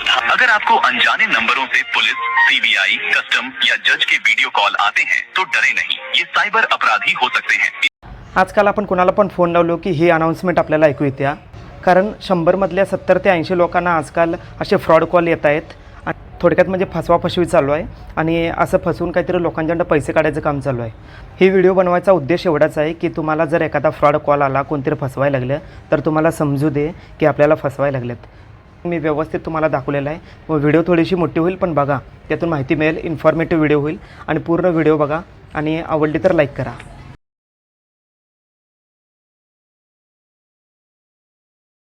सावधान अगर आपको अनजाने नंबरों से पुलिस सीबीआई कस्टम या जज के वीडियो कॉल आते हैं तो डरे नहीं। ये साइबर अपराधी हो सकते हैं। आजकाल आपण कोणाला पण फोन लावलो की ही अनाऊन्समेंट आपल्याला ऐकू येत्या कारण शंभरमधल्या सत्तर ते ऐंशी लोकांना आजकाल असे फ्रॉड कॉल येत आहेत. थोडक्यात म्हणजे फसवा फसवी चालू आहे. आणि असं फसवून काहीतरी लोकांच्याकडं पैसे काढायचं काम चालू आहे. ही व्हिडिओ बनवायचा उद्देश एवढाच आहे की तुम्हाला जर एखादा फ्रॉड कॉल आला कोणतरी फसवायला लागलं तर तुम्हाला समजू दे की आपल्याला फसवायला लागलेत. मी व्यवस्थित तुम्हाला दाखवलेला आहे. व व्हिडिओ थोडीशी मोठी होईल पण बघा त्यातून माहिती मिळेल इन्फॉर्मेटिव्ह व्हिडिओ होईल. आणि पूर्ण व्हिडिओ बघा आणि आवडली तर लाईक करा.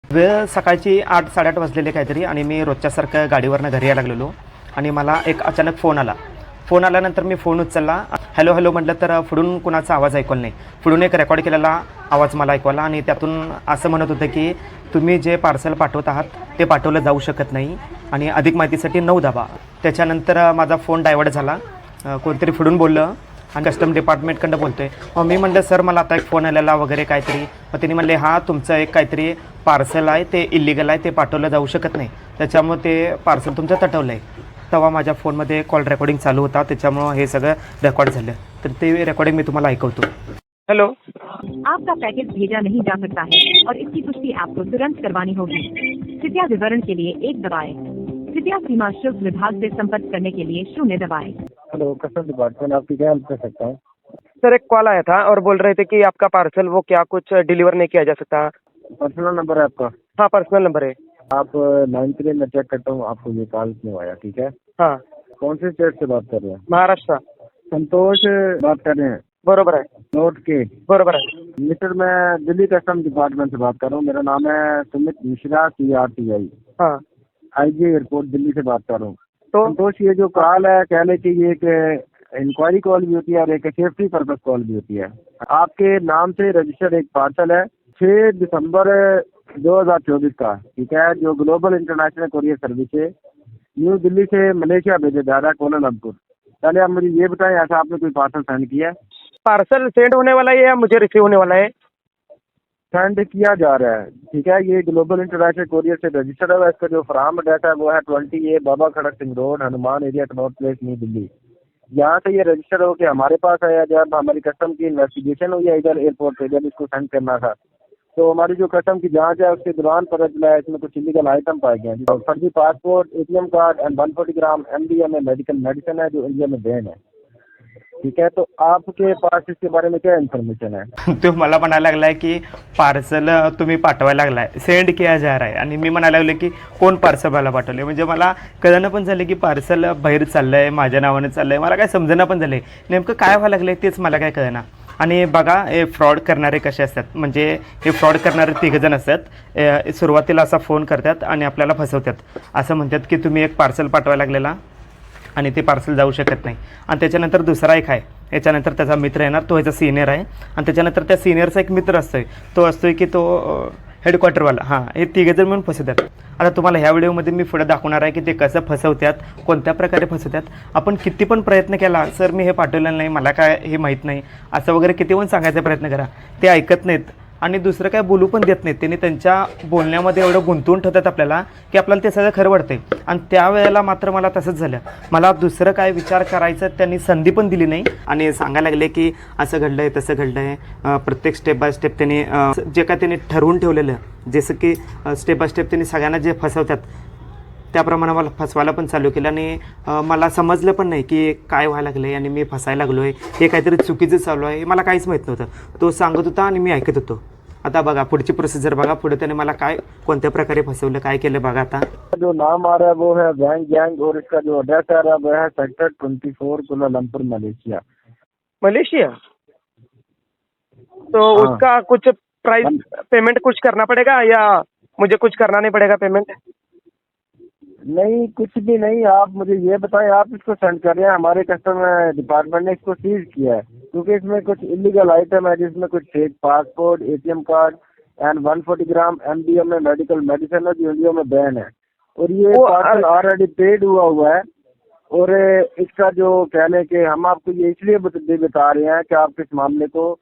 वेळ सकाळची आठ साडेआठ वाजलेले काहीतरी आणि मी रोजच्यासारखं गाडीवरनं घरी यायला लागलेलो. आणि मला एक अचानक फोन आला. फोन आल्यानंतर मी फोन उचलला. हॅलो हॅलो म्हटलं तर पुढून कुणाचा आवाज ऐकवला नाही. पुढून एक रेकॉर्ड केलेला आवाज मला ऐकवला आणि त्यातून असं म्हणत होतं की तुम्ही जे पार्सल पाठवत आहात ते पाठवलं जाऊ शकत नाही. आणि अधिक माहितीसाठी नऊ दाबा त्याच्यानंतर माझा फोन डायवर्ट झाला. कोणतरी पुढून बोललं. आणि कस्टम डिपार्टमेंटकडं बोलतो आहे मग मी म्हणलं सर मला आता एक फोन आलेला वगैरे काहीतरी. मग त्यांनी म्हणले हां तुमचं एक काहीतरी पार्सल आहे. ते इलिगल आहे. ते पाठवलं जाऊ शकत नाही. त्याच्यामुळे ते पार्सल तुमचं तटवलं आहे तेव्हा माझ्या फोनमध्ये कॉल रेकॉर्डिंग चालू होता. त्याच्यामुळं हे सगळं रेकॉर्ड झालं. तर ते रेकॉर्डिंग मी तुम्हाला ऐकवतो. हॅलो। आपका पैकेज भेजा नहीं जा सकता है और इसकी पुष्टि आपको तुरंत करवानी होगी। कृपया विवरण के लिए एक दबाएँ। कृपया सीमा शुल्क विभाग से संपर्क करने के लिए शून्य दबाएँ। हेलो कस्टम डिपार्टमेंट आपकी क्या हेल्प कर सकता हूँ? सर एक कॉल आया था और बोल रहे थे कि आपका पार्सल वो क्या कुछ डिलीवर नहीं किया जा सकता। पर्सनल नंबर है आपका? हाँ पर्सनल नंबर है। आप नाइन थ्री में चेक करता हूँ आपको ये कॉल क्यों आया ठीक है? हाँ। कौन से स्टेट से बात कर रहे हैं? महाराष्ट्र। संतोष बात कर रहे हैं। बरोबर है। नोट के बरोबर है मिस्टर मैं दिल्ली कस्टम डिपार्टमेंट से बात कर रहा हूँ। मेरा नाम है Sumit Mishra C R T I हाँ। आई जी एयरपोर्ट दिल्ली से बात कर रहा हूँ। तो संतोष ये जो कॉल है कह ले कि ये एक इंक्वायरी कॉल भी होती है और एक सेफ्टी पर्पज कॉल भी होती है। आपके नाम से रजिस्टर्ड एक पार्सल है छह दिसंबर 2024 का ठीक है? जो ग्लोबल इंटरनेशनल कोरियर सर्विस है न्यू दिल्ली से मलेशिया भेजा जा रहा है कोलालमपुर पहले आप मुझे ये बताएँ ऐसा आपने कोई पार्सल सेंड किया है? पार्सल सेंड होने वाला है या मुझे रिसीव होने वाला है? सेंड किया जा रहा है। ठीक है, ये ग्लोबल इंटरनेशनल कोरियर से रजिस्टर्ड है। इसका जो फराम डाटा है, वो है twenty A Baba Kharak Singh Road, Hanuman area Connaught Place New Delhi यहाँ से ये रजिस्टर हो के हमारे पास आया जब हमारी कस्टम की इन्वेस्टिगेशन हुई है इधर एयरपोर्ट पे जब इसको सेंड करना था। तो हमारी जो कस्टम की जाँच है, उसके दौरान पता चला है, इसमें कुछ इलीगल आइटम पाए गए हैं। जो फर्जी passport ATM card and one forty gram M D M A medical medicine है, जो इंडिया में बैन है। ठीक है तो आपके पास इसके बारे में क्या इन्फॉर्मेशन है? तो मला म्हणायला लागलाय की पार्सल तुम्ही पाठवायला लागलाय. सेंड किया जा रहा है. आणि मी म्हणायला लागले की कोण पार्सल मला पाठवले म्हणजे मला कळणं पण झालं की पार्सल बाहेर चाललंय माझ्या नावाने चाललंय. मला काय समजणं पण झालंय. नेमकं काय व्हायला लागलंय तेच मला काय कळना आणि बघा हे फ्रॉड करणारे कसे असतात? म्हणजे हे फ्रॉड करणारे तिघजण असतात. सुरुवातीला असा फोन करतात आणि आपल्याला फसवतात. असं म्हणतात की तुम्ही एक पार्सल पाठवायला लागलेला. आणि ते पार्सल जाऊ शकत नाही. आणि त्याच्यानंतर दुसरा एक आहे. याच्यानंतर त्याचा मित्र येणार तो ह्याचा सिनियर आहे. आणि त्याच्यानंतर त्या सिनियरचा एक मित्र असतोय. तो असतोय की तो हेडक्वार्टरवाला हां हे तिघेजण मिळून फसवतात. आता तुम्हाला ह्या व्हिडिओमध्ये मी पुढे दाखवणार आहे की ते कसं फसवतात कोणत्या प्रकारे फसवतात. आपण किती पण प्रयत्न केला सर मी हे पाठवलेलं नाही मला काय हे माहीत नाही. असं वगैरे किती पण सांगायचा प्रयत्न करा. ते ऐकत नाहीत. आणि दुसरं काय बोलू पण देत नाहीत. त्यांनी त्यांच्या बोलण्यामध्ये एवढं गुंतवून ठेवतात आपल्याला की आपल्याला ते सगळं खरं वाटते आणि त्यावेळेला मात्र मला तसंच झालं. मला दुसरं काय विचार करायचं त्यांनी संधी पण दिली नाही. आणि सांगायला लागले की असं घडलं आहे तसं घडलं आहे प्रत्येक स्टेप बाय स्टेप त्यांनी जे काय त्यांनी ठरवून ठेवलेलं जसं की स्टेप बाय स्टेप त्यांनी सगळ्यांना जे फसवतात त्याप्रमाणे मला फसवायला पण चालू केलं आणि मला समजलं पण नाही की काय व्हायला लागलं आहे आणि मी फसायला लागलो आहे हे काहीतरी चुकीचं चालू आहे. हे मला काहीच माहीत नव्हतं. तो सांगत होता आणि मी ऐकत होतो. आता बघा पुढची प्रोसिजर बघा. पुढे त्याने मला काय कोणत्या प्रकारे फसवलं काय केलं बघा आता. जो नाम आ रहा है वो है वैंग गैंग और इसका जो एड्रेस आ रहा है वो है sector twenty four Kuala Lumpur Malaysia. Malaysia? तो हाँ। उसका कुछ प्राइस पेमेंट कुछ करना पड़ेगा या मुझे कुछ करना नहीं पड़ेगा पेमेंट नहीं कुछ भी नहीं आप मुझे ये बताएँ आप इसको सेंड कर रहे हैं हमारे कस्टमर डिपार्टमेंट ने इसको सीज किया है क्योंकि इसमें कुछ इलीगल आइटम है जिसमें कुछ fake passport ATM card and 140 gram M D M में मेडिकल मेडिसिन है जो इंडिया में बैन है। और ये पार्सल ऑलरेडी पेड हुआ हुआ है और इसका जो कहने के हम आपको ये इसलिए बता रहे हैं कि आप इस मामले को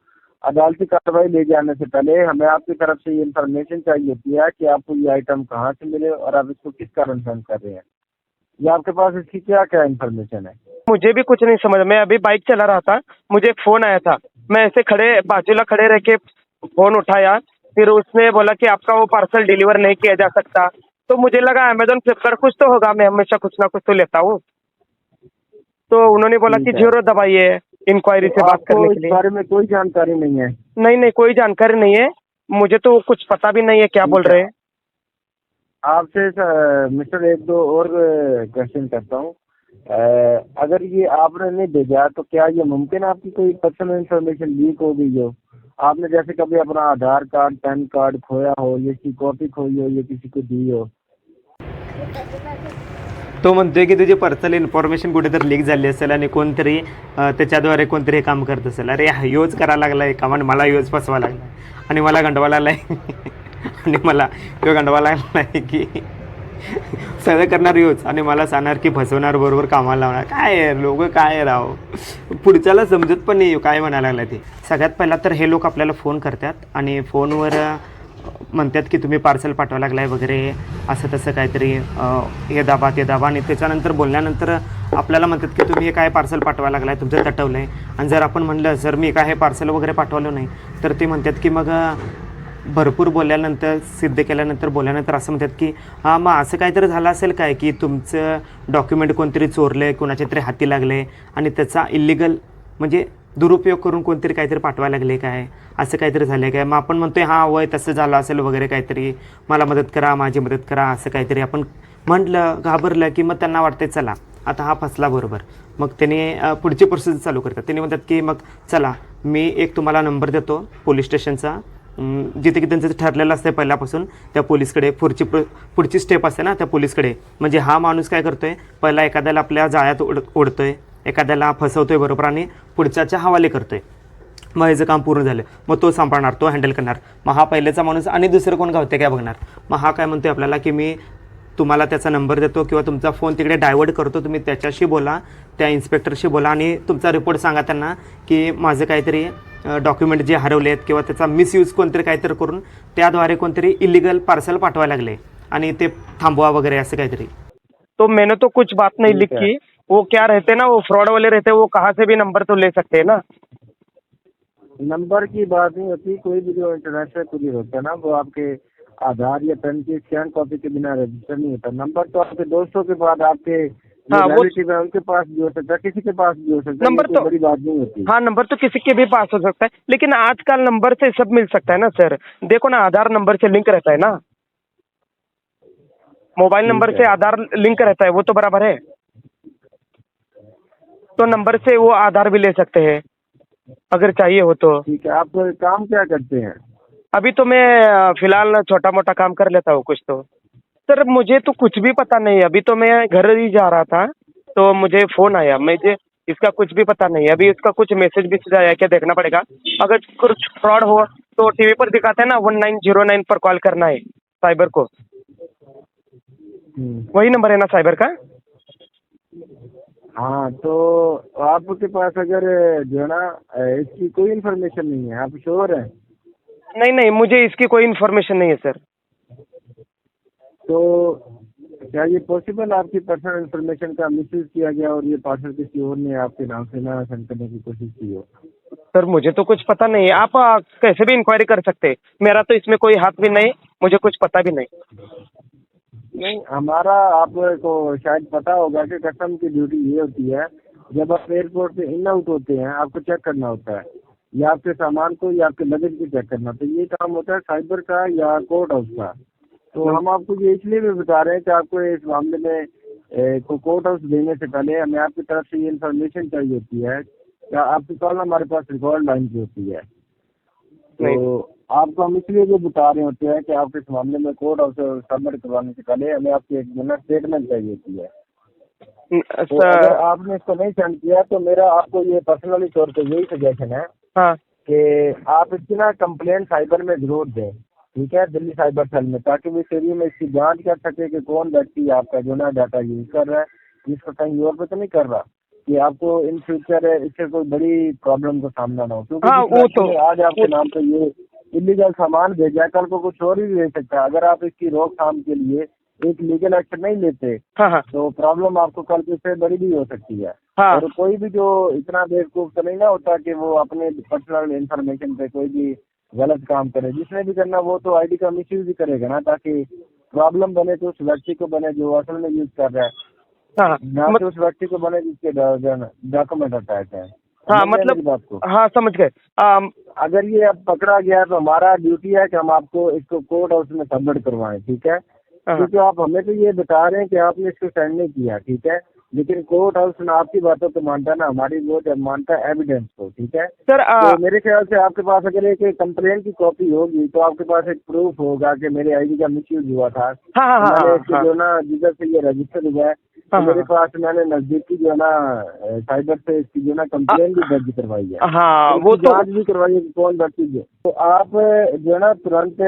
अदालती कार्रवाई ले जाने से पहले हमें आपकी तरफ़ से ये इन्फॉर्मेशन चाहिए होती है कि आपको ये आइटम कहाँ से मिले और आप इसको किस कारण सेंड कर रहे हैं। ये आपके पास इसकी क्या क्या इन्फॉर्मेशन है? मुझे भी कुछ नहीं समझ मैं अभी बाइक चला रहा था मुझे एक फ़ोन आया था। मैं ऐसे खड़े बाजूला खड़े रह के फ़ोन उठाया फिर उसने बोला कि आपका वो पार्सल डिलीवर नहीं किया जा सकता। तो मुझे लगा अमेजोन फ्लिपकार्ट कुछ तो होगा मैं हमेशा कुछ ना कुछ तो लेता हूँ। तो उन्होंने बोला कि। ज़ीरो दबाइए। इंक्वायरी से बात करने के लिए। बारे में कोई जानकारी नहीं है। नहीं नहीं कोई जानकारी नहीं है। मुझे तो कुछ पता भी नहीं है क्या बोल रहे हैं। आपसे मिस्टर एक दो और क्वेश्चन करता हूँ। अगर ये आपने नहीं भेजा तो क्या ये मुमकिन है आपकी कोई पर्सनल इंफॉर्मेशन लीक हो गई हो? आपने जैसे कभी अपना आधार कार्ड पैन कार्ड खोया हो ये की कॉपी खोई हो ये किसी को दी हो? तो म्हणतोय की तुझी पर्सनल इन्फॉर्मेशन कुठेतरी लीक झाली असेल आणि कोणतरी त्याच्याद्वारे कोणतरी हे काम करत असेल. अरे हा यूज करायला लागलाय का? म्हणजे मला यूज फसवा लागला आणि मला गंडवा लागलाय. आणि मला तो गंडवा लागलाय की सगळं करणार यूज. आणि मला सांगणार की फसवणार बरोबर कामाला लावणार. काय लोक काय राव? पुढच्याला समजत पण नाही काय म्हणायला लागलं ते. सगळ्यात पहिला तर हे लोक आपल्याला फोन करतात. आणि फोनवर म्हणतात की तुम्ही पार्सल पाठवा लागलाय वगैरे असं तसं काहीतरी हे दाबा ते दाबा. आणि त्याच्यानंतर बोलल्यानंतर आपल्याला म्हणतात की तुम्ही हे काय पार्सल पाठवा लागलाय तुमचं तटवलं आहे आणि जर आपण म्हणलं सर मी काय हे पार्सल वगैरे पाठवलं नाही तर ते म्हणतात की मग भरपूर बोलल्यानंतर सिद्ध केल्यानंतर बोलल्यानंतर असं म्हणतात की हां मग असं काहीतरी झालं असेल काय की तुमचं डॉक्युमेंट कोणतरी चोरलं आहे कोणाच्या तरी हाती लागले आणि त्याचा इलिगल म्हणजे दुरुपयोग करून कोणतरी काहीतरी पाठवायला लागले काय? असं काहीतरी झालं आहे काय? मग आपण म्हणतोय हां वय तसं झालं असेल वगैरे काहीतरी. मला मदत करा माझी मदत करा असं काहीतरी आपण म्हटलं घाबरलं की मग त्यांना वाटते चला आता हा फसला बरोबर. मग त्याने पुढची प्रोसेस चालू करतात. त्यांनी म्हणतात की मग चला मी एक तुम्हाला नंबर देतो पोलीस स्टेशनचा. जिथे की त्यांचं ठरलेलं असतं पहिल्यापासून त्या पोलीसकडे पुढची प्र पुढची स्टेप असते ना त्या पोलीसकडे. म्हणजे हा माणूस काय करतोय? पहिला एखाद्याला आपल्या जाळ्यात ओढ ओढतोय. एखाद्याला फसवतोय बरोबर आणि पुढच्याच्या हवाले करतोय. मग ह्याचं काम पूर्ण झालं मग तो सांभाळणार तो हँडल करणार. मग हा पहिल्याचा माणूस आणि दुसरं कोण गावते काय बघणार? मग हा काय म्हणतोय आपल्याला की मी तुम्हाला त्याचा नंबर देतो किंवा तुमचा फोन तिकडे डायव्हर्ट करतो तुम्ही त्याच्याशी बोला त्या इन्स्पेक्टरशी बोला आणि तुमचा रिपोर्ट सांगा त्यांना की माझं काहीतरी डॉक्युमेंट जे हरवले आहेत किंवा त्याचा मिसयूज कोणतरी काहीतरी करून त्याद्वारे कोणतरी इलिगल पार्सल पाठवायला लागले आणि ते थांबवा वगैरे असं काहीतरी. तो मैंने तो कुछ बात नहीं। लिखी. वो क्या रहते ना वो फ्रॉड वाले रहते वो कहाँ से भी नंबर तो ले सकते हैं ना? नंबर की बात नहीं होती कोई भी जो इंटरनेशनल कुरियर होता है ना वो आपके आधार या पेन की स्कैन कॉपी के बिना रजिस्टर नहीं होता। नंबर तो आपके दोस्तों के बाद आपके हाँ, वो- है उनके पास भी हो सकता है किसी के पास भी हो सकता है नंबर तो- बड़ी बात नहीं होती। हाँ नंबर तो किसी के भी पास हो सकता है लेकिन आजकल नंबर से सब मिल सकता है ना सर देखो ना आधार नंबर से लिंक रहता है ना? मोबाइल नंबर से आधार लिंक रहता है वो तो बराबर है। तो नंबर से वो आधार भी ले सकते हैं अगर चाहिए हो तो। ठीक है आप तो काम क्या करते हैं? अभी तो मैं फ़िलहाल छोटा मोटा काम कर लेता हूँ कुछ तो। सर मुझे तो कुछ भी पता नहीं अभी तो मैं घर ही जा रहा था तो मुझे फ़ोन आया मुझे इसका कुछ भी पता नहीं है अभी इसका कुछ मैसेज भी आया क्या देखना पड़ेगा? अगर कुछ फ्रॉड हो तो टीवी पर दिखाते है ना वन नाइन ज़ीरो नाइन पर कॉल करना है साइबर को। हम्म। वही नंबर है ना साइबर का? हाँ तो आपके पास अगर जो है ना इसकी कोई इन्फॉर्मेशन नहीं है आप श्योर हैं? नहीं नहीं मुझे इसकी कोई इन्फॉर्मेशन नहीं है सर तो क्या ये पॉसिबल आपकी पर्सनल इन्फॉर्मेशन का मिसयूज किया गया और ये पार्सल किसी और ने आपके नाम से ना सेंड करने की कोशिश की हो? सर मुझे तो कुछ पता नहीं है। आप कैसे भी इंक्वायरी कर सकते मेरा तो इसमें कोई हाथ भी नहीं मुझे कुछ पता भी नहीं। नहीं हमारा आपको शायद पता होगा कि कस्टम की ड्यूटी ये होती है जब आप एयरपोर्ट से इन आउट होते हैं आपको चेक करना होता है। या आपके सामान को या आपके लगेज को चेक करना। तो ये काम होता है साइबर का या कोर्ट हाउस का। तो हम आपको ये इसलिए भी बता रहे हैं कि आपको इस मामले में ए, को कोर्ट हाउस देने से पहले हमें आपकी तरफ़ से ये इन्फॉर्मेशन चाहिए होती है। या आपकी कॉल हमारे पास रिकॉर्ड लाइन की होती है। तो आपको हम इसलिए ये बता रहे होते हैं कि आपके इस मामले में कोर्ट हाउस सबमिट करवाने से पहले हमें आपकी एक मिनट स्टेटमेंट चाहिए होती है। तो अगर आपने इसको नहीं सेंड किया तो मेरा आपको ये पर्सनली तौर पर यही सजेशन है हाँ। कि आप इसकी ना साइबर में ज़रूर दें ठीक है दिल्ली साइबर सेल में ताकि वो इस एरिया में इसकी जाँच कर सके कि कौन व्यक्ति आपका जो ना डाटा यूज़ कर रहा है इसको कहीं और पे तो नहीं कर रहा कि आपको इन फ्यूचर इससे कोई बड़ी प्रॉब्लम का सामना ना हो क्योंकि हाँ, तो- आज आपके नाम पे ये इलीगल सामान भेजा कल को कुछ और भी भेज सकता है। अगर आप इसकी रोकथाम के लिए एक लीगल एक्शन नहीं लेते हाँ हाँ। तो प्रॉब्लम आपको कल को इससे बड़ी भी हो सकती है। हाँ। और कोई भी जो इतना बेवकूफ़ तो नहीं ना होता कि वो अपने पर्सनल इंफॉर्मेशन पे कोई भी गलत काम करे। जिसने भी करना वो तो आईडी का मिस यूज़ भी करेगा ना ताकि प्रॉब्लम बने तो उस व्यक्ति को बने जो असल में यूज़ कर रहा है। हाँ हाँ। ना मत- कि उस व्यक्ति को बने जिसके डॉक्यूमेंट अटैच है। हाँ मतलब आपको हाँ समझ गए। अगर ये अब पकड़ा गया तो हमारा ड्यूटी है कि हम आपको इसको कोर्ट हाउस में सबमिट करवाएँ ठीक है? हाँ। क्योंकि आप हमें तो ये बता रहे हैं कि आपने इसको सेंड नहीं किया ठीक है? लेकिन कोर्ट हाउस ना आपकी बातों को मानता ना हमारी वो जब मानता है एविडेंस को ठीक है? सर आ, तो मेरे ख्याल से आपके पास अगर एक कंप्लेन की कॉपी होगी तो आपके पास एक प्रूफ होगा कि मेरे आईडी का मिस यूज़ हुआ था। हाँ हाँ हाँ हाँ जो ना जिधर से ये रजिस्टर हुआ है तो हाँ, मेरे हाँ। पास मैंने नजदीकी जो है ना साइबर से इसकी जो ना कंप्लेन भी दर्ज करवाई है। हाँ तो वो तो जाँच भी करवाई है कि कौन व्यक्ति जो तो आप जो है ना तुरंत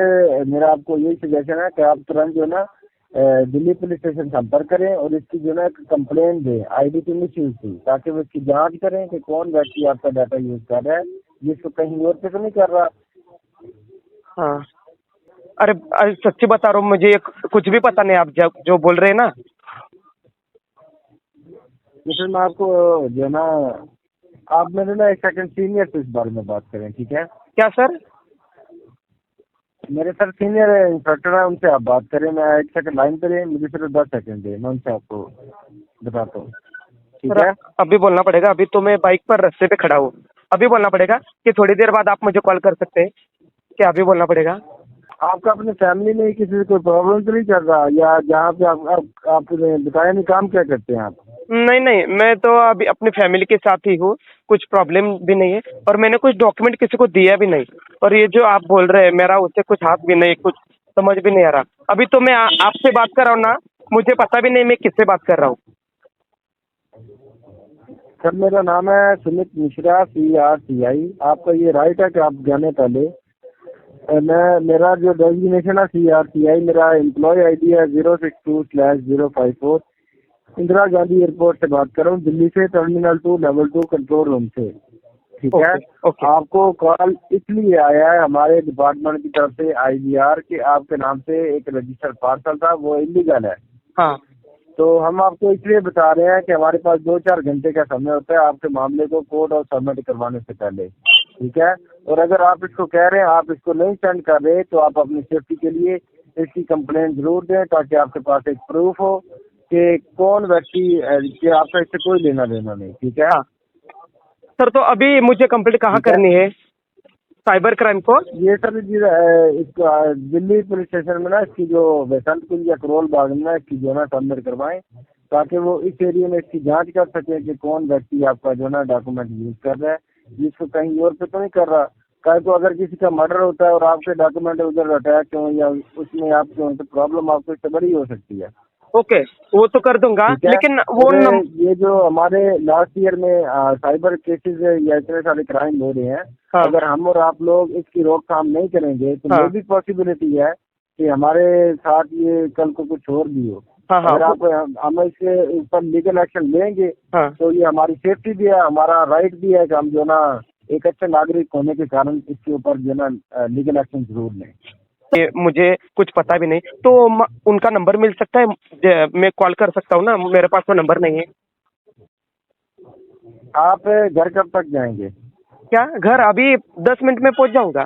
मेरा आपको यही सजेशन है कि आप तुरंत जो है ना दिल्ली पुलिस स्टेशन संपर्क करें और इसकी जो है ना कंप्लेन दें आईडी की मिस यूज़ की ताकि वो इसकी जाँच करें कि कौन व्यक्ति आपका डाटा यूज़ कर रहा है जिसको कहीं और पे तो नहीं कर रहा। हाँ। अरे अरे सच्ची बता रहा हूँ मुझे एक- कुछ भी पता नहीं आप जो जो बोल रहे हैं ना। जैसे मैं आपको जो है ना आप मेरे ना एक सेकंड सीनियर से इस बारे में बात करें ठीक है? क्या सर? मेरे सर सीनियर इंस्ट्रक्टर है उनसे आप बात करें। मैं एक सेकंड लाइन पे मुझे सिर्फ़ दस सेकंड दे। मैं उनसे आपको बताता हूँ। ठीक है? अभी बोलना पड़ेगा अभी तो मैं बाइक पर रस्ते पे खड़ा हूँ। अभी बोलना पड़ेगा कि थोड़ी देर बाद आप मुझे कॉल कर सकते हैं। क्या अभी बोलना पड़ेगा? आपका अपने फैमिली में किसी से कोई प्रॉब्लम तो नहीं चल रहा? या जहाँ पे आप, आप आपने बताया नहीं काम क्या करते हैं आप? नहीं नहीं मैं तो अभी अपनी फैमिली के साथ ही हूँ। कुछ प्रॉब्लम भी नहीं है। और मैंने कुछ डॉक्यूमेंट किसी को दिया भी नहीं। और ये जो आप बोल रहे हैं, मेरा उससे कुछ हाथ भी नहीं, कुछ समझ भी नहीं आ रहा। अभी तो मैं आपसे बात कर रहा हूँ ना, मुझे पता भी नहीं मैं किससे बात कर रहा हूँ। सर, मेरा नाम है Sumit Mishra C R T I आपका ये राइट है कि आप जाने पहले। मैं, मेरा जो डेजिग्नेशन है सी आर टी आई मेरा एम्प्लॉय आई डी है zero six two slash zero five four Indira Gandhi airport से बात कर रहा हूँ, दिल्ली से terminal two level two control room से। ठीक है? Okay, okay. आपको कॉल इसलिए आया है हमारे डिपार्टमेंट की तरफ़ से आईवीआर के आपके नाम से एक रजिस्टर्ड पार्सल था वो इलीगल है। हाँ। तो हम आपको इसलिए बता रहे हैं कि हमारे पास दो चार घंटे का समय होता है आपके मामले को कोर्ट और सबमिट करवाने से पहले ठीक है? और अगर आप इसको कह रहे हैं आप इसको नहीं सेंड कर रहे तो आप अपनी सेफ्टी के लिए इसकी कंप्लेंट ज़रूर दें ताकि आपके पास एक प्रूफ हो कि कौन व्यक्ति आपका इससे कोई लेना देना नहीं ठीक है? हाँ। सर तो अभी मुझे कंप्लीट कहाँ करनी है? साइबर क्राइम को? ये सर दिल्ली पुलिस स्टेशन में ना इसकी जो बसंत कुंज या करोल बाग में ना इसकी जो ना सबमिट करवाएँ ताकि वो इस एरिया में इसकी जाँच कर सके कि कौन व्यक्ति आपका जो ना डॉक्यूमेंट यूज़ कर रहा है जिसको कहीं और पे तो नहीं कर रहा। कहीं तो अगर किसी का मर्डर होता है और आपके डॉक्यूमेंट उधर अटैच हो या उसमें आपके हो तो प्रॉब्लम आपको इससे बड़ी हो सकती है। ओके वो तो कर दूँगा लेकिन वो नम... ये जो हमारे लास्ट ईयर में आ, साइबर केसेस या इतने सारे क्राइम हो रहे हैं हाँ। अगर हम और आप लोग इसकी रोकथाम नहीं करेंगे तो हाँ। ये भी पॉसिबिलिटी है कि हमारे साथ ये कल को कुछ और भी हो। हाँ हाँ। अगर आप हम इसके ऊपर लीगल एक्शन लेंगे हाँ। तो ये हमारी सेफ्टी भी है हमारा राइट भी है कि हम जो ना एक अच्छे नागरिक होने के कारण इसके ऊपर जो ना लीगल एक्शन ज़रूर लें। मुझे कुछ पता भी नहीं। तो उनका नंबर मिल सकता है? मैं कॉल कर सकता हूँ ना? मेरे पास वो नंबर नहीं है। आप घर कब तक जाएँगे? क्या? घर अभी दस मिनट में पहुँच जाऊँगा।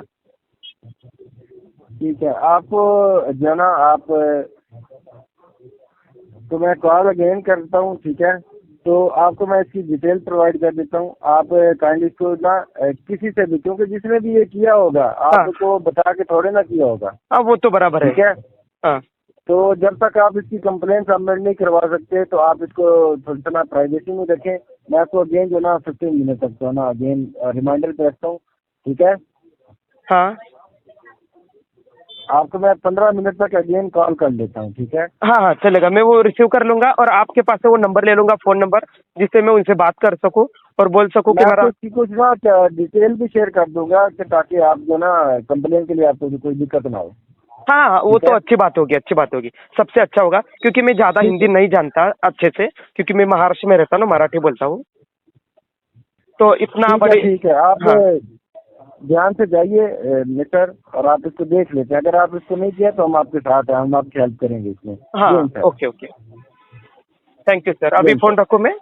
ठीक है आप जो ना आप तो मैं कॉल अगेन करता हूँ ठीक है? तो आपको मैं इसकी डिटेल प्रोवाइड कर देता हूँ। आप काइंडली इसको ना किसी से भी क्योंकि जिसने भी ये किया होगा आपको बता के थोड़े ना किया होगा। हाँ वो तो बराबर है। ठीक है? है। हाँ तो जब तक आप इसकी कंप्लेन सबमिट नहीं करवा सकते तो आप इसको थोड़ा सा ना प्राइवेसी में रखें। मैं आपको अगेन जो ना फिफ्टीन मिनट तक जो ना अगेन रिमाइंडर पे रखता हूँ। ठीक है? हाँ। आपको मैं पंद्रह मिनट तक अगेन कॉल कर लेता हूँ ठीक है? हाँ हाँ चलेगा। मैं वो रिसीव कर लूँगा और आपके पास से वो नंबर ले लूँगा फ़ोन नंबर जिससे मैं उनसे बात कर सकूँ और बोल सकूँ कि मैं मेरा कुछ ना डिटेल भी शेयर कर दूँगा कि ताकि आप जो ना कंप्लेन के लिए आपको कोई दिक्कत ना हो। हाँ हाँ वो तो अच्छी बात होगी अच्छी बात होगी। सबसे अच्छा होगा क्योंकि मैं ज़्यादा हिंदी नहीं जानता अच्छे से क्योंकि मैं महाराष्ट्र में रहता हूँ मराठी बोलता हूँ। तो इतना बड़ी ठीक है। आप हाँ। ध्यान से जाइए लेटर और आप इसको देख लेते हैं। अगर आप इसको नहीं किया तो हम आपके साथ हैं हम आपकी हेल्प करेंगे इसमें। हाँ okay okay. Thank you sir अभी फ़ोन रखो मैं।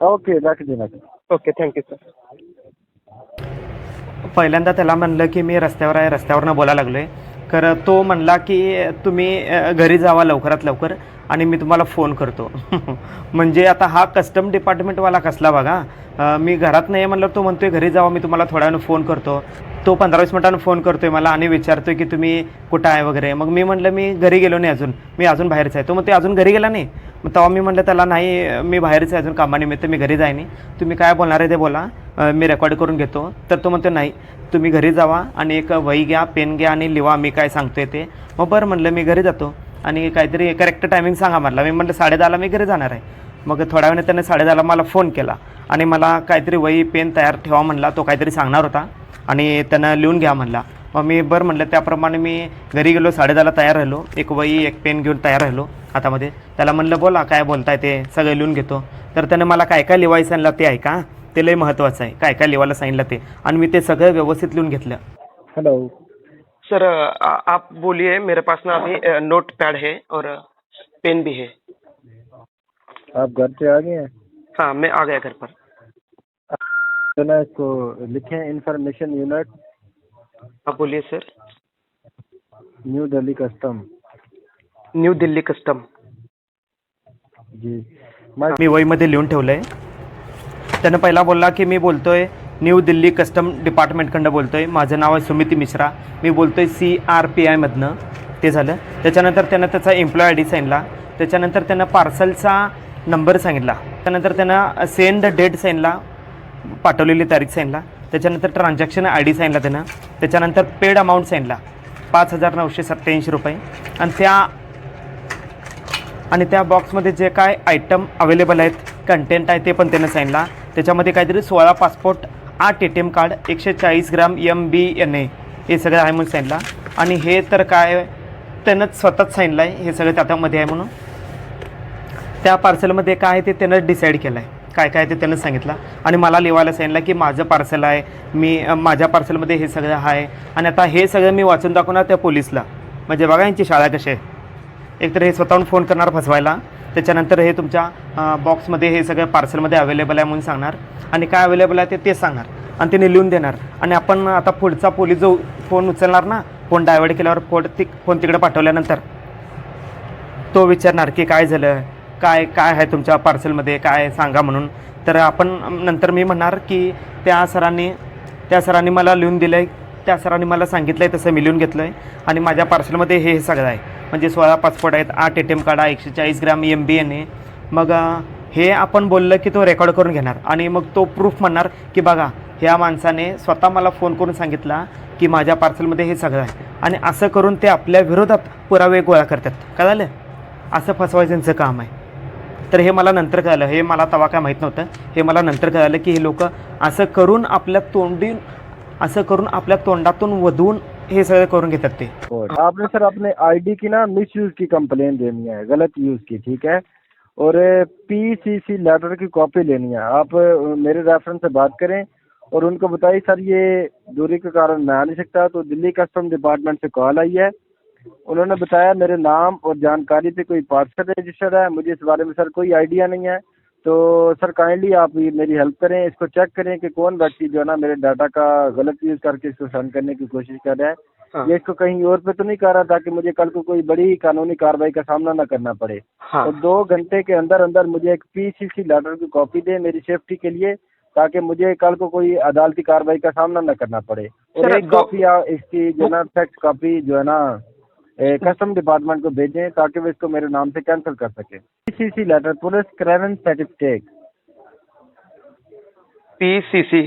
ओके रख देना ओके थैंक यू सर पहिल्यांदा त्याला म्हणलं की मी रस्त्यावर आहे रस्त्यावरनं बोलायला लागलो आहे तर तो म्हणला की तुम्ही घरी जावा लवकरात लवकर आणि मी तुम्हाला फोन करतो. म्हणजे आता हा कस्टम डिपार्टमेंटवाला कसला बघा. मी घरात नाही आहे म्हणलं तो आहे घरी जावा मी तुम्हाला थोड्या वेळानं फोन करतो. तो पंधरा वीस मिनिटांना फोन करतोय मला आणि विचारतोय की तुम्ही कुठं आहे वगैरे. मग मी म्हटलं मी घरी गेलो नाही अजून. मी अजून बाहेरच आहे. तो मग ते अजून घरी गेला नाही? मग तेव्हा मी म्हटलं त्याला नाही मी बाहेरच आहे अजून कामानिमित्त मी घरी जाय नाही तुम्ही काय बोलणार आहे ते बोला. मी रेकॉर्ड करून घेतो. तर तो म्हणतो नाही तुम्ही घरी जावा आणि एक वही घ्या पेन घ्या आणि लिवा मी काय सांगतोय ते. मग बरं म्हणलं मी घरी जातो आणि काहीतरी करेक्ट टायमिंग सांगा म्हटलं मी म्हटलं साडेदहाला मी घरी जाणार आहे. मग थोड्या वेळाने त्याने साडेदहाला मला फोन केला. आणि मला काहीतरी वही पेन तयार ठेवा म्हणला तो काहीतरी सांगणार होता. आणि त्यानं लिहून घ्या म्हणला. मग मी बरं म्हणलं त्याप्रमाणे मी घरी गेलो साडेदहाला तयार राहिलो. एक वही एक पेन घेऊन तयार राहिलो हातामध्ये. त्याला म्हणलं बोला काय बोलताय ते? सगळं लिहून घेतो. तर त्यानं मला काय काय लिवायचं सांगितलं ते ऐका ते लय महत्त्वाचं आहे. काय काय लिवायला सांगितलं ते? आणि मी ते सगळं व्यवस्थित लिहून घेतलं. हेलो. सर आप बोलिए मेरे पास ना अभी नोट पैड है और पेन भी है. आप घर से आ गए हैं? हाँ मैं आ गया घर पर। तो ना इसको लिखें इंफॉर्मेशन यूनिट आप बोलिए sir. New Delhi custom New Delhi custom ji. मैं वहीमध्ये लिहून ठेवलं आहे त्यानं पहिला बोलला की मी बोलतोय न्यू दिल्ली कस्टम डिपार्टमेंटकडनं बोलतोय. माझं नाव आहे सुमिती मिश्रा. मी बोलतोय सी आर पी आयमधनं ते झालं. त्याच्यानंतर त्यानं त्याचा एम्प्लॉय आय डी सांगितला त्याच्यानंतर त्यानं पार्सलचा नंबर सांगितला. त्यानंतर त्यांना सेंड डेट सांगितला पाठवलेली तारीख साईनला त्याच्यानंतर ट्रान्झॅक्शन आय डी साईनला त्यानं. त्याच्यानंतर पेड अमाऊंट सांगितला पाच हजार नऊशे सत्त्याऐंशी रुपये. आणि त्या आणि त्या बॉक्समध्ये जे काय आयटम अवेलेबल आहेत कंटेंट आहे ते पण त्यानं सांगितला त्याच्यामध्ये काहीतरी सोळा पासपोर्ट आठ ए टी एम कार्ड एकशे चाळीस gram M B N A हे सगळं आहे म्हणून सांगितलं आणि हे तर काय त्यानंच स्वतःच साईनला आहे. हे सगळं त्याच्यामध्ये आहे म्हणून. त्या पार्सलमध्ये काय आहे ते त्यानं डिसाईड केलं आहे काय काय ते त्यानं सांगितलं. आणि मला लिवायला सांगितलं की माझं पार्सल आहे मी माझ्या पार्सलमध्ये हे सगळं आहे. आणि आता हे सगळं मी वाचून दाखवणार त्या पोलीसला. म्हणजे बघा यांची शाळा कशी आहे. एकतर हे स्वतःहून फोन करणार फसवायला. त्याच्यानंतर हे तुमच्या बॉक्समध्ये हे सगळं पार्सलमध्ये अवेलेबल आहे म्हणून सांगणार. आणि काय अवेलेबल आहे ते ते सांगणार. आणि त्याने लिहून देणार. आणि आपण आता पुढचा पोलीस जो फोन उचलणार ना फोन डायवर्ट केल्यावर फोन ती फोन तिकडे पाठवल्यानंतर तो विचारणार की काय झालं? काय काय आहे तुमच्या पार्सलमध्ये काय सांगा म्हणून. तर आपण नंतर मी म्हणणार की त्या सरांनी त्या सरांनी मला लिहून दिलं आहे त्या सरांनी मला सांगितलं आहे तसं मी लिहून घेतलं आहे आणि माझ्या पार्सलमध्ये हे हे सगळं आहे. म्हणजे सोळा पासपोर्ट आहेत आठ ए टी एम कार्ड आहे एकशे चाळीस gram M B N A मग हे आपण बोललं की तो रेकॉर्ड करून घेणार. आणि मग तो प्रूफ म्हणणार की बघा ह्या माणसाने स्वतः मला फोन करून सांगितला की माझ्या पार्सलमध्ये हे सगळं आहे. आणि असं करून ते आपल्या विरोधात पुरावे गोळा करतात. कळालं? असं फसवायचं काम आहे. तर हे मला नंतर कळालं. हे मला तवा काय माहीत नव्हतं. हे मला नंतर कळालं की हे लोक असं करून आपल्या तोंडी, असं करून आपल्या तोंडातून वधवून हे सगळं करून घेतात ते. आपने सर अपने आईडी की ना मिस यूज़ की कंप्लेन देनी है गलत यूज़ की, ठीक है और पीसीसी लेटर की कॉपी लेनी है आप, मेरे रेफरेंस से बात करें और उनको बताइए, सर, ये दूरी के कारण मैं आ नहीं सकता तो दिल्ली कस्टम डिपार्टमेंट से कॉल आई है। उन्होंने बताया मेरे नाम और जानकारी पे कोई पार्सल रजिस्टर्ड है मुझे इस बारे में सर कोई आइडिया नहीं है। तो सर काइंडली आप ये मेरी हेल्प करें इसको चेक करें कि कौन व्यक्ति जो है ना मेरे डाटा का गलत यूज़ करके इसको सेंड करने की कोशिश कर रहा है। हाँ। ये इसको कहीं और पे तो नहीं कर रहा ताकि मुझे कल को कोई बड़ी कानूनी कार्रवाई का सामना ना करना पड़े। हाँ। तो दो घंटे के अंदर अंदर मुझे एक पीसीसी लेटर की कॉपी दे मेरी सेफ्टी के लिए ताकि मुझे कल को कोई अदालती कार्रवाई का सामना न करना पड़े। और एक कॉपी इसकी जो है ना फैक्ट कॉपी जो है ना कस्टम डिपार्टमेंट को भेजें ताकि वो इसको मेरे नाम से कैंसिल कर सके PCC letter police clearance certificate PCC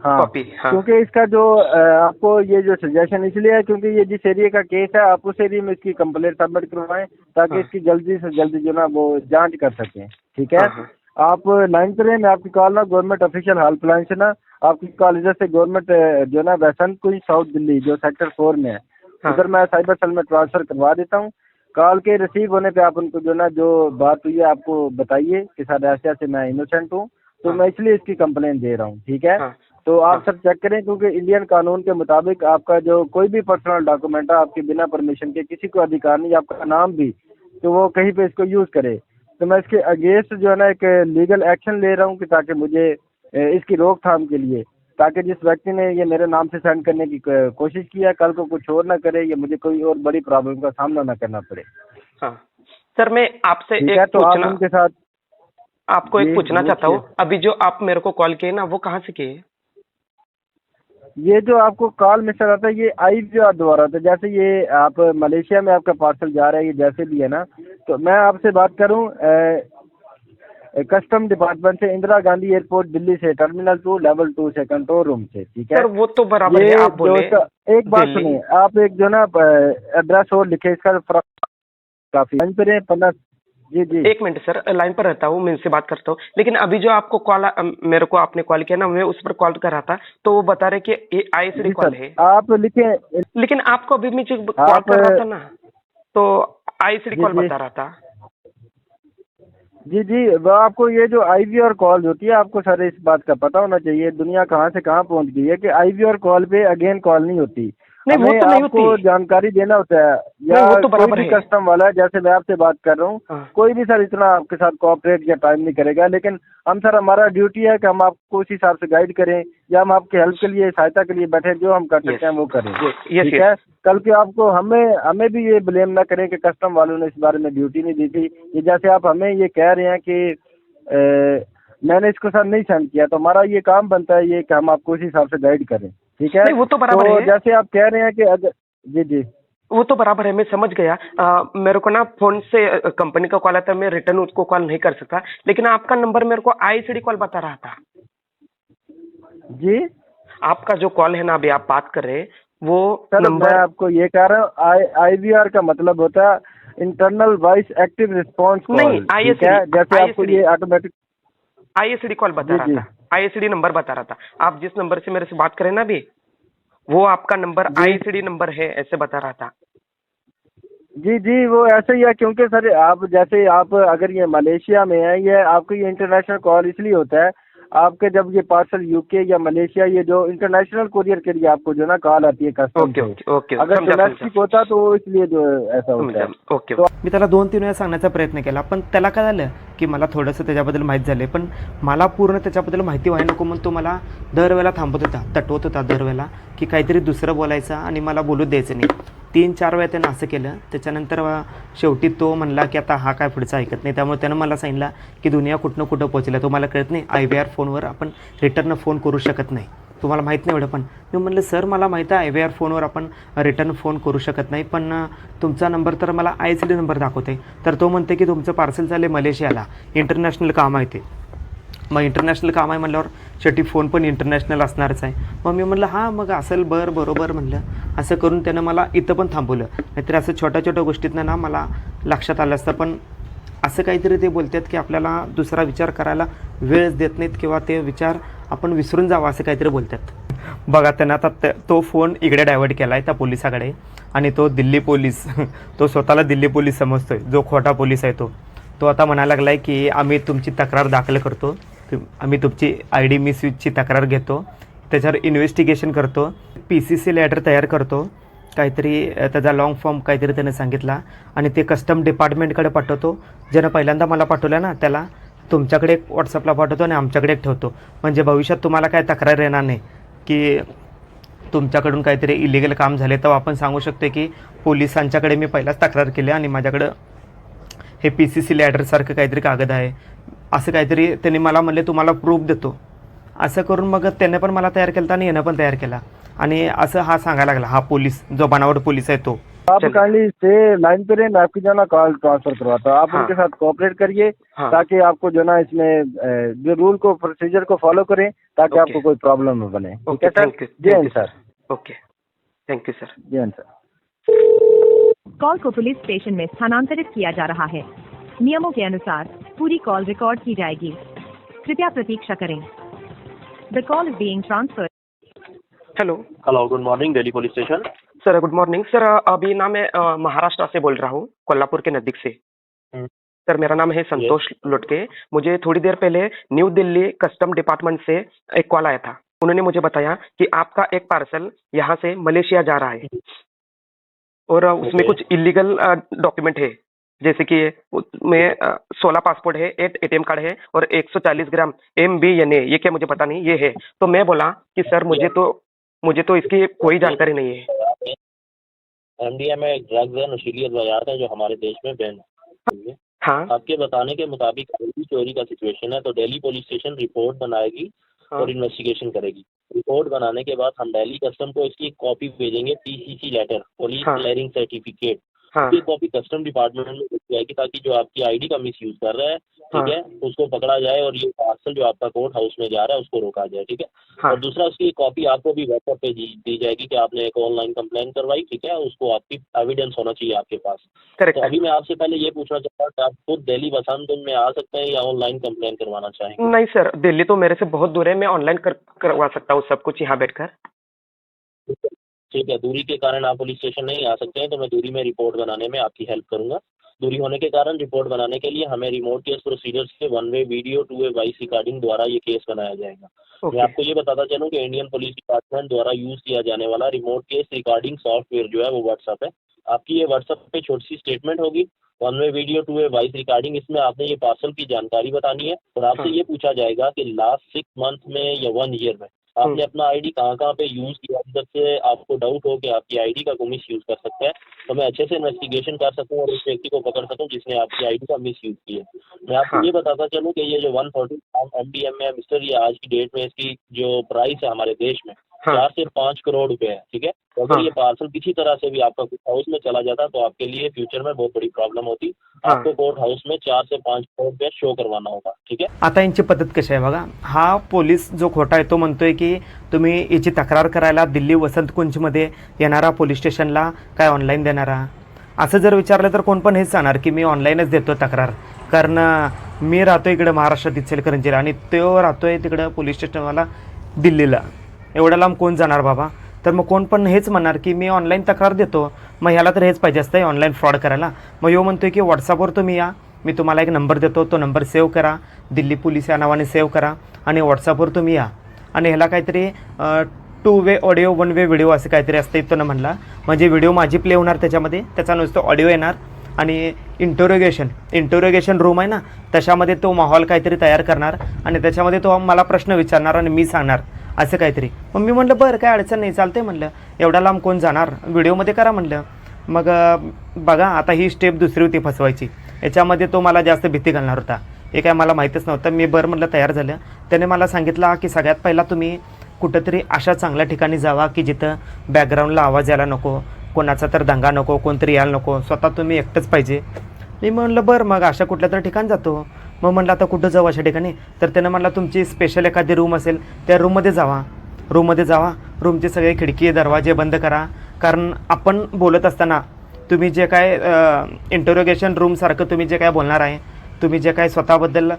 हाँ हाँ क्योंकि इसका जो आपको ये जो सजेशन इसलिए है क्योंकि ये जिस एरिया का केस है आप उस एरिया में इसकी कंप्लेंट सबमिट करवाएँ ताकि हाँ। इसकी जल्दी से जल्दी जो ना वो जाँच कर सकें ठीक है हाँ, हाँ। आप लाइन करें मैं आपकी कॉल ना गवर्नमेंट ऑफिशियल हेल्पलाइन से ना आपकी कॉल इधर से गवर्नमेंट जो ना वैसन कुछ साउथ दिल्ली जो सेक्टर फोर में है हाँ। मैं साइबर सेल में ट्रांसफ़र करवा देता हूँ कॉल के रिसीव होने पे आप उनको जो ना जो बात हुई है आपको बताइए कि सर ऐसे ऐसे मैं इनोसेंट हूँ तो हाँ। मैं इसलिए इसकी कंप्लेन दे रहा हूँ ठीक है हाँ तो आप हाँ। सर चेक करें क्योंकि इंडियन कानून के मुताबिक आपका जो कोई भी पर्सनल डॉक्यूमेंट है आपके बिना परमिशन के किसी को अधिकार नहीं आपका नाम भी तो वो कहीं पे इसको यूज़ करे तो मैं इसके अगेंस्ट जो है ना एक लीगल एक्शन ले रहा हूँ कि ताकि मुझे इसकी रोकथाम के लिए ताकि जिस व्यक्ति ने ये मेरे नाम से सेंड करने की कोशिश की है कल को कुछ और ना करे या मुझे कोई और बड़ी प्रॉब्लम का सामना ना करना पड़े। हाँ। सर मैं आपसे एक तो आप उनके साथ आपको एक पूछना चाहता हूँ। अभी जो आप मेरे को कॉल किए ना वो कहाँ से किए? ये जो आपको कॉल मिसर आता है ये आई द्वारा होता है जैसे ये आप मलेशिया में आपका पार्सल जा रहा है ये जैसे भी है ना। तो मैं आपसे बात करूँ कस्टम डिपार्टमेंट से इंदिरा गांधी एयरपोर्ट दिल्ली से टर्मिनल टू लेवल टू से कंट्रोल रूम से ठीक है? सर वो तो बराबर है आप बोले एक बात सुनिए आप एक जो ना एड्रेस और लिखे इसका फ़र्क काफ़ी लाइन पे रहे, पन्ना जी जी। एक मिनट सर लाइन पर रहता हूँ मैं इनसे बात करता हूँ। लेकिन अभी जो आपको कॉल मेरे को आपने कॉल किया ना मैं उस पर कॉल कर रहा था तो वो बता रहे कि आई जी कॉल है। आप लिखे लेकिन आपको अभी मुझे कॉल कर रहा था ना तो आई जी, कॉल बता रहा था। जी जी, वो आपको ये जो आई वी और कॉल होती है, आपको सर इस बात का पता होना चाहिए, दुनिया कहाँ से कहाँ पहुँच गई है कि आई वी और कॉल पे अगेन कॉल नहीं होती। नहीं, वो तो नहीं आपको होती। जानकारी देना होता है। या वो तो कोई बराबर भी है। कस्टम वाला है जैसे मैं आपसे बात कर रहा हूँ हाँ। कोई भी सर इतना आपके साथ कोऑपरेट या टाइम नहीं करेगा लेकिन हम सर हमारा ड्यूटी है कि हम आपको उस हिसाब से गाइड करें या हम आपकी हेल्प के लिए सहायता के लिए बैठे जो हम कर सकते हैं वो करें। ठीक है? कल के आपको हमें हमें भी ये ब्लेम ना करें कि कस्टम वालों ने इस बारे में ड्यूटी नहीं दी थी। ये जैसे आप हमें ये कह रहे हैं कि मैंने इसको सर नहीं सेंड किया तो हमारा ये काम बनता है ये कि हम आपको उस हिसाब से गाइड करें। ठीक है? नहीं, वो तो बराबर है। जैसे आप कह रहे हैं कि अगर जी जी। वो तो बराबर है मैं समझ गया। आ, मेरे को ना फ़ोन से कंपनी का कॉल आता है मैं रिटर्न उसको कॉल नहीं कर सकता। लेकिन आपका नंबर मेरे को आई कॉल बता रहा था। जी? आपका जो कॉल है ना अभी आप बात कर रहे हैं वो सर नंबर आपको ये कह रहा हूँ आई आई वी आर का मतलब होता है इंटरनल वॉइस एक्टिव रिस्पॉन्स नहीं, ISD, जैसे आपको। ये ऑटोमेटिक आई कॉल बता रहा था। आई नंबर बता रहा था। आप जिस नंबर से मेरे से बात करें ना अभी वो आपका नंबर आईएसडी आई नंबर है ऐसे बता रहा था। जी जी वो ऐसे ही है क्योंकि सर आप जैसे आप अगर ये मलेशिया में है ये आपको ये इंटरनेशनल कॉल इसलिए होता है आपके जब ये पार्सल यूके या मलेशिया ये जो इंटरनेशनल कुरियर के लिए आपको जो ना कॉल आती है कस्टम ओके ओके ओके अगर डोमेस्टिक होता तो इसलिए जो ऐसा होता है। ओके मी त्याला दोन तीन वेळा सांगण्याचा प्रयत्न केला पण त्याला काय झालं की मला थोडंसं त्याच्याबद्दल माहीत झालं पण मला पूर्ण त्याच्याबद्दल माहिती व्हायला नको म्हणून तो मला दरवेळेला थांबत होता तटवत होता दरवेळेला की काहीतरी दुसरं बोलायचं आणि मला बोलू द्यायचं नाही. तीन चार वेळा त्यानं असं केलं. त्याच्यानंतर शेवटी तो म्हणला की आता हा काय पुढचं ऐकत नाही. त्यामुळे त्यानं मला सांगितलं की दुनिया कुठनं कुठं पोहोचला मला कळत नाही. आय व्ही आर फोनवर आपण रिटर्न फोन करू शकत नाही. तुम्हाला माहीत नाही एवढं पण. मी म्हणलं सर मला माहीत आहे आय व्ही आर फोनवर आपण रिटर्न फोन करू शकत नाही पण तुमचा नंबर तर मला आय सी डी नंबर दाखवते तर तो म्हणते की तुमचं पार्सल झाले मलेशियाला. इंटरनॅशनल काम आहे ते. मग इंटरनॅशनल काम आहे म्हणल्यावर शेवटी फोन पण इंटरनॅशनल असणारच आहे. मग मी म्हणलं हां मग असेल बरं बरोबर म्हणलं. असं करून त्यानं मला इथं पण थांबवलं. नाहीतर असं छोट्या छोट्या गोष्टीतनं ना मला लक्षात आलं असतं. पण असं काहीतरी ते बोलतात की आपल्याला दुसरा विचार करायला वेळच देत नाहीत किंवा ते विचार आपण विसरून जावा असं काहीतरी बोलतात. बघा त्यानं आता तो फोन इकडे डायव्हर्ट केला आहे त्या पोलिसाकडे आणि तो दिल्ली पोलीस तो स्वतःला दिल्ली पोलीस समजतोय. जो खोटा पोलीस आहे तो. तो आता म्हणायला लागला आहे की आम्ही तुमची तक्रार दाखल करतो. तुम- आम्ही तुमची आय डी मिसयूजची तक्रार घेतो. त्याच्यावर इन्व्हेस्टिगेशन करतो. पी सी सी लॅडर तयार करतो. काहीतरी त्याचा लॉंग फॉर्म काहीतरी त्याने सांगितला आणि ते कस्टम डिपार्टमेंटकडे पाठवतो. ज्यानं पहिल्यांदा मला पाठवलं ना त्याला तुमच्याकडे एक व्हॉट्सअपला पाठवतो आणि आमच्याकडे एक ठेवतो. म्हणजे भविष्यात तुम्हाला काय तक्रार येणार नाही की तुमच्याकडून काहीतरी इलिगल काम झाले तर आपण सांगू शकतो की पोलिसांच्याकडे मी पहिलाच तक्रार केली आणि माझ्याकडं हे पी सी सी लॅडरसारखं काहीतरी कागद आहे. असं काहीतरी त्यांनी मला म्हणले तुम्हाला प्रूफ देतो. असं करून मग त्याने पण मला तयार केला आणि यानं पण तयार केला. आणि असं हा सांगायला लागला हा पोलीस जो बनावट पोलीस आहे तो. आप। काइंडली स्टे लाइन पे रहे आपकी जो ना कॉल ट्रांसफ़र करवाता हूँ। आप हाँ। उनके साथ कोऑपरेट करिए हाँ। ताकि आपको जो ना इसमें जो रूल को प्रोसीजर को फॉलो करें ताकि। आपको कोई प्रॉब्लम न बने। Okay sir? यू जी हाँ sir. Okay thank you sir जी हाँ सर। कॉल को पुलिस स्टेशन में स्थानांतरित किया जा रहा है। नियमों के अनुसार पूरी कॉल रिकॉर्ड की जाएगी। कृपया प्रतीक्षा करें। The call is being transfer hello Hello, good morning, Delhi Police Station. Sir good morning sir अभी ना मैं महाराष्ट्र से बोल रहा हूँ कोल्हापुर के नज़दीक से। सर मेरा नाम है संतोष लोटके। मुझे थोड़ी देर पहले न्यू दिल्ली कस्टम डिपार्टमेंट से एक कॉल आया था। उन्होंने मुझे बताया कि आपका एक पार्सल यहाँ से मलेशिया जा रहा है। और उसमें Okay. कुछ इलीगल डॉक्यूमेंट है। जैसे कि उसमें सोलह पासपोर्ट है एट एटीएम कार्ड है और 140 gram M B N A ये क्या मुझे पता नहीं ये है। तो मैं बोला कि सर मुझे तो मुझे तो इसकी कोई जानकारी नहीं है। एमडीए में ड्रग्स है नशीली अद्वियात हैं जो हमारे देश में बैन है। हाँ। आपके बताने के मुताबिक चोरी का सिचुएशन है तो दिल्ली पुलिस स्टेशन रिपोर्ट बनाएगी हाँ। और इन्वेस्टिगेशन करेगी। रिपोर्ट बनाने के बाद हम दिल्ली कस्टम को इसकी कॉपी भेजेंगे PCC letter police. Clearing certificate हाँ। ये कॉपी कस्टम डिपार्टमेंट में जाएगी ताकि जो आपकी आईडी का मिस यूज़ कर रहा है हाँ। ठीक है। उसको पकड़ा जाए और ये पार्सल जो आपका कोर्ट हाउस में जा रहा है उसको रोका जाए ठीक है। हाँ। और दूसरा उसकी कॉपी आपको भी व्हाट्सएप पे दी, दी जाएगी कि आपने एक ऑनलाइन कंप्लेन करवाई ठीक है उसको आपकी एविडेंस होना चाहिए आपके पास। तो अभी मैं आपसे पहले ये पूछना चाहता हूँ आप खुद दिल्ली बसंत में आ सकते हैं या ऑनलाइन कंप्लेन करवाना चाहेंगे? नहीं सर दिल्ली तो मेरे से बहुत दूर है मैं ऑनलाइन कर करवा सकता हूँ सब कुछ यहाँ बैठकर। ठीक है दूरी के कारण आप पुलिस स्टेशन नहीं आ सकते हैं तो मैं दूरी में रिपोर्ट बनाने में आपकी हेल्प करूँगा दूरी होने के कारण रिपोर्ट बनाने के लिए हमें रिमोट केस प्रोसीजर से one way video two way voice recording द्वारा ये केस बनाया जाएगा okay. मैं आपको ये बताता चलूँ कि इंडियन पुलिस डिपार्टमेंट द्वारा यूज़ किया जाने वाला रिमोट केस रिकॉर्डिंग सॉफ्टवेयर जो है वो व्हाट्सअप है आपकी ये व्हाट्सएप पे छोटी सी स्टेटमेंट होगी one way video two way voice recording इसमें आपने ये पार्सल की जानकारी बतानी है और आपसे हाँ। ये पूछा जाएगा कि लास्ट सिक्स मंथ में या वन ईयर में। आपने अपना आईडी कहाँ कहाँ पे यूज़ किया? जब से आपको डाउट हो कि आपकी आईडी का मिस यूज़ कर सकता है। तो मैं अच्छे से इन्वेस्टिगेशन कर सकूँ और उस व्यक्ति को पकड़ सकूँ जिसने आपकी आईडी का मिस यूज़ किया। मैं आपको हाँ। ये बताता चलूँ कि ये जो one forty M D M है मिस्टर ये आज की डेट में इसकी जो प्राइस है हमारे देश में चार से पाँच करोड़ रुपए है ठीक है? तो अगर। ये पार्सल किसी तरह से भी आपका कुछ हाउस में चला जाता तो आपके लिए फ्यूचर में बहुत बड़ी प्रॉब्लम होती। आपको कोर्ट हाउस में चार से पाँच करोड़ रुपये शो करवाना होगा ठीक है? आता यांची पद्धत कशी आहे बघा? हा पोलीस जो खोटा आहे तो म्हणतोय की तुम्ही याची तक्रार करायला दिल्ली वसंत कुंजमध्ये येणारा पोलीस स्टेशनला काय ऑनलाईन देणारा? असं जर विचारलं तर कोण पण हेच सांगणार की मी ऑनलाईनच देतो तक्रार. कारण मी राहतो इकडे महाराष्ट्रात इचलकरंजीला आणि तो राहतोय तिकडं पोलीस स्टेशनवाला दिल्लीला. एवढ्या लांब कोण जाणार बाबा? तर मग कोण पण हेच म्हणणार की मी ऑनलाईन तक्रार देतो. मग ह्याला तर हेच पाहिजे असतं ऑनलाईन फ्रॉड करायला. मग यो म्हणतोय की व्हॉट्सअपवर तुम्ही या. मी तुम्हाला एक नंबर देतो. तो नंबर सेव्ह करा. दिल्ली पोलीस या नावाने सेव्ह करा. आणि व्हॉट्सअपवर तुम्ही या. आणि ह्याला काहीतरी two way audio one way video असं काहीतरी असतं इथं म्हणला. म्हणजे व्हिडिओ माझी प्ले होणार त्याच्यामध्ये. त्याचा नुसतं ऑडिओ येणार. आणि इंटरोगेशन इंटरोगेशन रूम आहे ना? त्याच्यामध्ये तो माहोल काहीतरी तयार करणार. आणि त्याच्यामध्ये तो मला प्रश्न विचारणार आणि मी सांगणार. असं काहीतरी. मग मी म्हटलं बरं काय अडचण नाही चालते म्हणलं. एवढा लांब कोण जाणार? व्हिडिओमध्ये करा म्हणलं. मग बघा आता ही स्टेप दुसरी होती फसवायची. याच्यामध्ये तो मला जास्त भीती घालणार होता. हे काय मला माहीतच नव्हतं. मी बरं म्हटलं तयार झालं. त्याने मला सांगितलं की सगळ्यात पहिला तुम्ही कुठंतरी अशा चांगल्या ठिकाणी जावा की जिथं बॅकग्राऊंडला आवाज यायला नको कोणाचा तर दंगा नको कोणतरी यायला नको स्वतः तुम्ही एकटंच पाहिजे. मी म्हणलं बरं मग अशा कुठल्या तरी ठिकाण जातो. मग म्हटलं आता कुठं जाऊ अशा ठिकाणी? तर त्यानं म्हटलं तुमची स्पेशल एखादी रूम असेल त्या रूममध्ये जावा. रूममध्ये जावा. रूमचे सगळे खिडकी दरवाजे बंद करा. कारण आपण बोलत असताना तुम्ही जे काय इंटरोगेशन रूमसारखं तुम्ही जे काय बोलणार आहे तुम्ही जे काय स्वतःबद्दल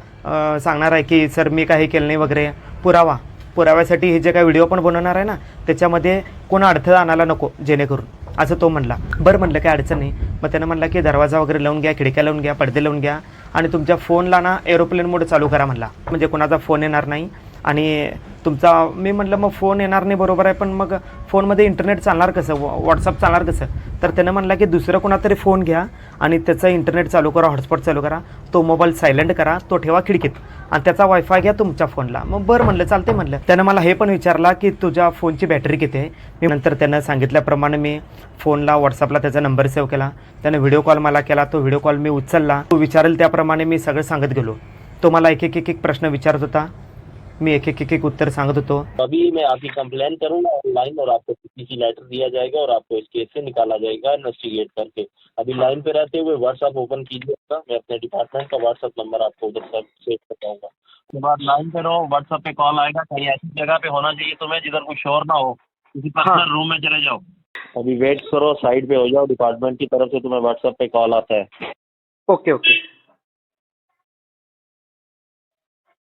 सांगणार आहे की सर मी काही केलं नाही वगैरे पुरावा. पुराव्यासाठी हे जे काय व्हिडिओ पण बनवणार आहे ना त्याच्यामध्ये कोण अडथळा आणायला नको जेणेकरून. असं तो म्हणला. बरं म्हणलं काय अडचण नाही. मग त्यानं म्हणला की दरवाजा वगैरे लावून घ्या खिडक्या लावून घ्या पडदे लावून घ्या आणि तुमच्या फोनला ना एरोप्लेन मोड चालू करा म्हणला. म्हणजे कोणाचा फोन येणार नाही. आणि तुमचा मी म्हटलं मग फोन येणार नाही बरोबर आहे पण मग फोनमध्ये इंटरनेट चालणार कसं? व्हॉट्सअप चालणार कसं? तर त्यानं म्हणला की दुसरं कोणातरी फोन घ्या आणि त्याचं इंटरनेट चालू करा हॉटस्पॉट चालू करा. तो मोबाईल सायलेंट करा तो ठेवा खिडकीत आणि त्याचा वायफाय घ्या तुमच्या फोनला मग बरं म्हणलं चालते म्हणलं. त्यानं मला हे पण विचारला की तुझ्या फोनची बॅटरी किती आहे? मी नंतर त्यानं सांगितल्याप्रमाणे मी फोनला व्हॉट्सअपला त्याचा नंबर सेव्ह केला. त्यानं व्हिडिओ कॉल मला केला. तो व्हिडिओ कॉल मी उचलला. तो विचारेल त्याप्रमाणे मी सगळं सांगत गेलो. तो मला एक एक एक एक प्रश्न विचारत होता. मी एक एक एक एक उत्तर सांगत होतो? अभी मैं आपकी कंप्लेन करूँगा ऑनलाइन और आपको पीसी लेटर दिया जाएगा और आपको इस केस से निकाला जाएगा इन्वेस्टिगेट करके। अभी लाइन पे रहते हुए व्हाट्सएप ओपन कीजिएगा मैं अपने डिपार्टमेंट का व्हाट्सएप नंबर आपको उधर सब सेव करवाऊँगा। उसके बाद लाइन पे रहो व्हाट्सएप पे कॉल आएगा कहीं ऐसी जगह पे होना चाहिए तुम्हें जिधर कुछ शोर ना हो। किसी पर्सनल रूम में चले जाओ। अभी वेट करो साइड पे हो जाओ डिपार्टमेंट की तरफ़ से तुम्हें व्हाट्सएप पे कॉल आता है। Okay okay.